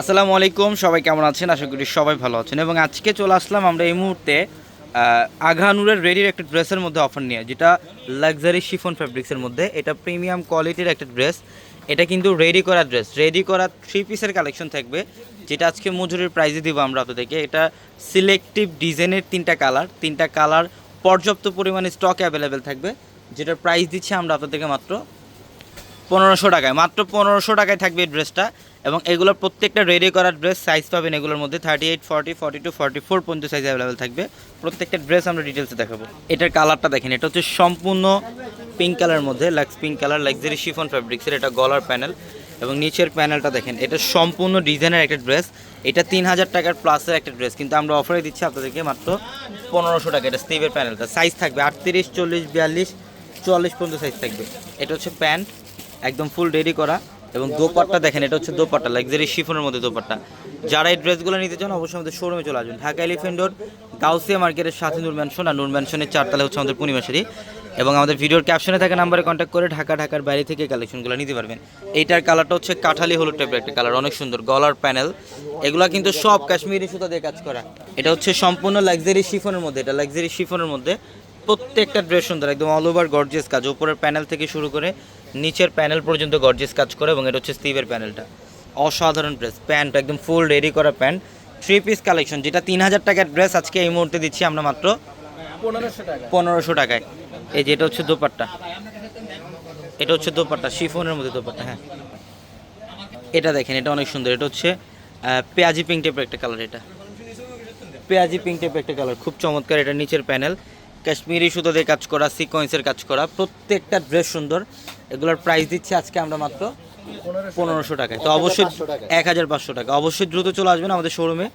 আসসালামু আলাইকুম, সবাই কেমন আছেন? আশা করি সবাই ভালো আছেন। এবং আজকে চলে আসলাম আমরা এই মুহূর্তে আঘানুরের রেডির একটা ড্রেসের মধ্যে অফার নিয়ে, যেটা লাক্সারি শিফন ফ্যাব্রিক্সের মধ্যে। এটা প্রিমিয়াম কোয়ালিটির একটা ড্রেস এটা কিন্তু রেডি করা ড্রেস রেডি করা থ্রি পিসের কালেকশন থাকবে, যেটা আজকে মজুরির প্রাইজে দিব আমরা আপনাদেরকে। এটা সিলেক্টিভ ডিজাইনের তিনটা কালার তিনটা কালার পর্যাপ্ত পরিমাণে স্টক অ্যাভেলেবেল থাকবে, যেটার প্রাইস দিচ্ছি আমরা আপনাদেরকে মাত্র পনেরোশো টাকায়, মাত্র পনেরোশো টাকায় থাকবে এই ড্রেসটা এবং এগুলোর প্রত্যেকটা রেডি করা ড্রেস সাইজ পাবেন এগুলোর মধ্যে thirty eight forty forty two forty four পর্যন্ত সাইজ অ্যাভেলেবেল থাকবে। প্রত্যেকটা ড্রেস আমরা ডিটেলসে দেখাবো। এটার কালারটা দেখেন, এটা হচ্ছে সম্পূর্ণ পিঙ্ক কালারের মধ্যে lux pink colour luxury chiffon ফ্যাব্রিক্সের এটা গলার প্যানেল এবং নিচের প্যানেলটা দেখেন, এটা সম্পূর্ণ ডিজাইনের একটা ড্রেস এটা তিন হাজার টাকার প্লাসের একটা ড্রেস কিন্তু আমরা অফারে দিচ্ছি আপনাদেরকে মাত্র পনেরোশো টাকা, এটা স্লিভের প্যানেলটা সাইজ থাকবে আটত্রিশ, চল্লিশ, বিয়াল্লিশ, চুয়াল্লিশ পর্যন্ত সাইজ থাকবে। এটা হচ্ছে প্যান্ট একদম ফুল রেডি করা এবং দোপাট্টা দেখেন, এটা হচ্ছে দোপাট্টা লাক্সারি শিফনের মধ্যে দোপাট্টা। যারা এই ড্রেসগুলো নিতে চান, অবশ্যই আমাদের শোরুমে চলে আসবেন। ঢাকা এলিফেন্ট রোড গাউসিয়া মার্কেটের সাথে নূর ম্যানশন আর নূর ম্যানশনের চারতলা হচ্ছে আমাদের পূর্ণিমাশারি এবং আমাদের ভিডিওর ক্যাপশনে থাকা নাম্বারে কন্ট্যাক্ট করে ঢাকা, ঢাকার বাইরে থেকে কালেকশনগুলো নিতে পারবেন। এইটার কালারটা হচ্ছে কাঠালি হলুদ টাইপের একটা কালার অনেক সুন্দর, গলার প্যানেল এগুলা কিন্তু সব কাশ্মীরি সুতা দিয়ে কাজ করা। এটা হচ্ছে সম্পূর্ণ লাক্সারি শিফনের মধ্যে, এটা লাক্সারি শিফনের মধ্যে প্রত্যেকটা ড্রেস সুন্দর, একদম অল ওভার গর্জিয়াস কাজ। উপরের প্যানেল থেকে শুরু করে নিচের প্যানেল পর্যন্ত গর্জিয়াস কাজ করে এবং এটা হচ্ছে স্টিভের প্যানেলটা। অসাধারণ ড্রেস প্যান্ট একদম ফুল রেডি করা প্যান্ট থ্রি পিস কালেকশন যেটা তিন হাজার টাকার ড্রেস আজকে এই মুহূর্তে দিচ্ছি আমরা মাত্র পনেরোশো টাকায়। এই যে এটা হচ্ছে দোপাট্টা। এটা হচ্ছে দোপাট্টা শিফনের মধ্যে দোপাট্টা হ্যাঁ। এটা দেখেন এটা অনেক সুন্দর। এটা হচ্ছে পেঁয়াজি পিঙ্ক টাইপের একটা কালার এটা। পেঁয়াজি পিঙ্ক টাইপের একটা কালার খুব চমৎকার। এটা নিচের প্যানেল কাশ্মীরি সুতো দিয়ে কাজ করা সিকোয়েন্সের কাজ করা প্রত্যেকটা ড্রেস সুন্দর। এগুলোর প্রাইস দিচ্ছি আজকে আমরা মাত্র পনেরোশো টাকায়। তো অবশ্যই এক হাজার পাঁচশো টাকা। অবশ্যই দ্রুত চলে আসবেন আমাদের শোরুমে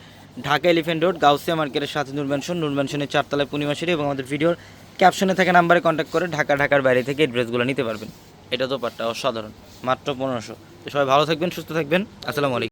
ঢাকা এলিফেন্ট রোড গাউসিয়া মার্কেটের সাথে নূর ম্যানশন নূর ম্যানশনের চারতলায় পূর্ণিমাশারি এবং আমাদের ভিডিওর ক্যাপশনে থাকা নাম্বারে কন্ট্যাক্ট করে ঢাকা ঢাকার বাইরে থেকে এই ড্রেসগুলো নিতে পারবেন। এটা তো পারটা অসাধারণ। মাত্র পনেরোশো। তো সবাই ভালো থাকবেন সুস্থ থাকবেন। আসসালামু আলাইকুম।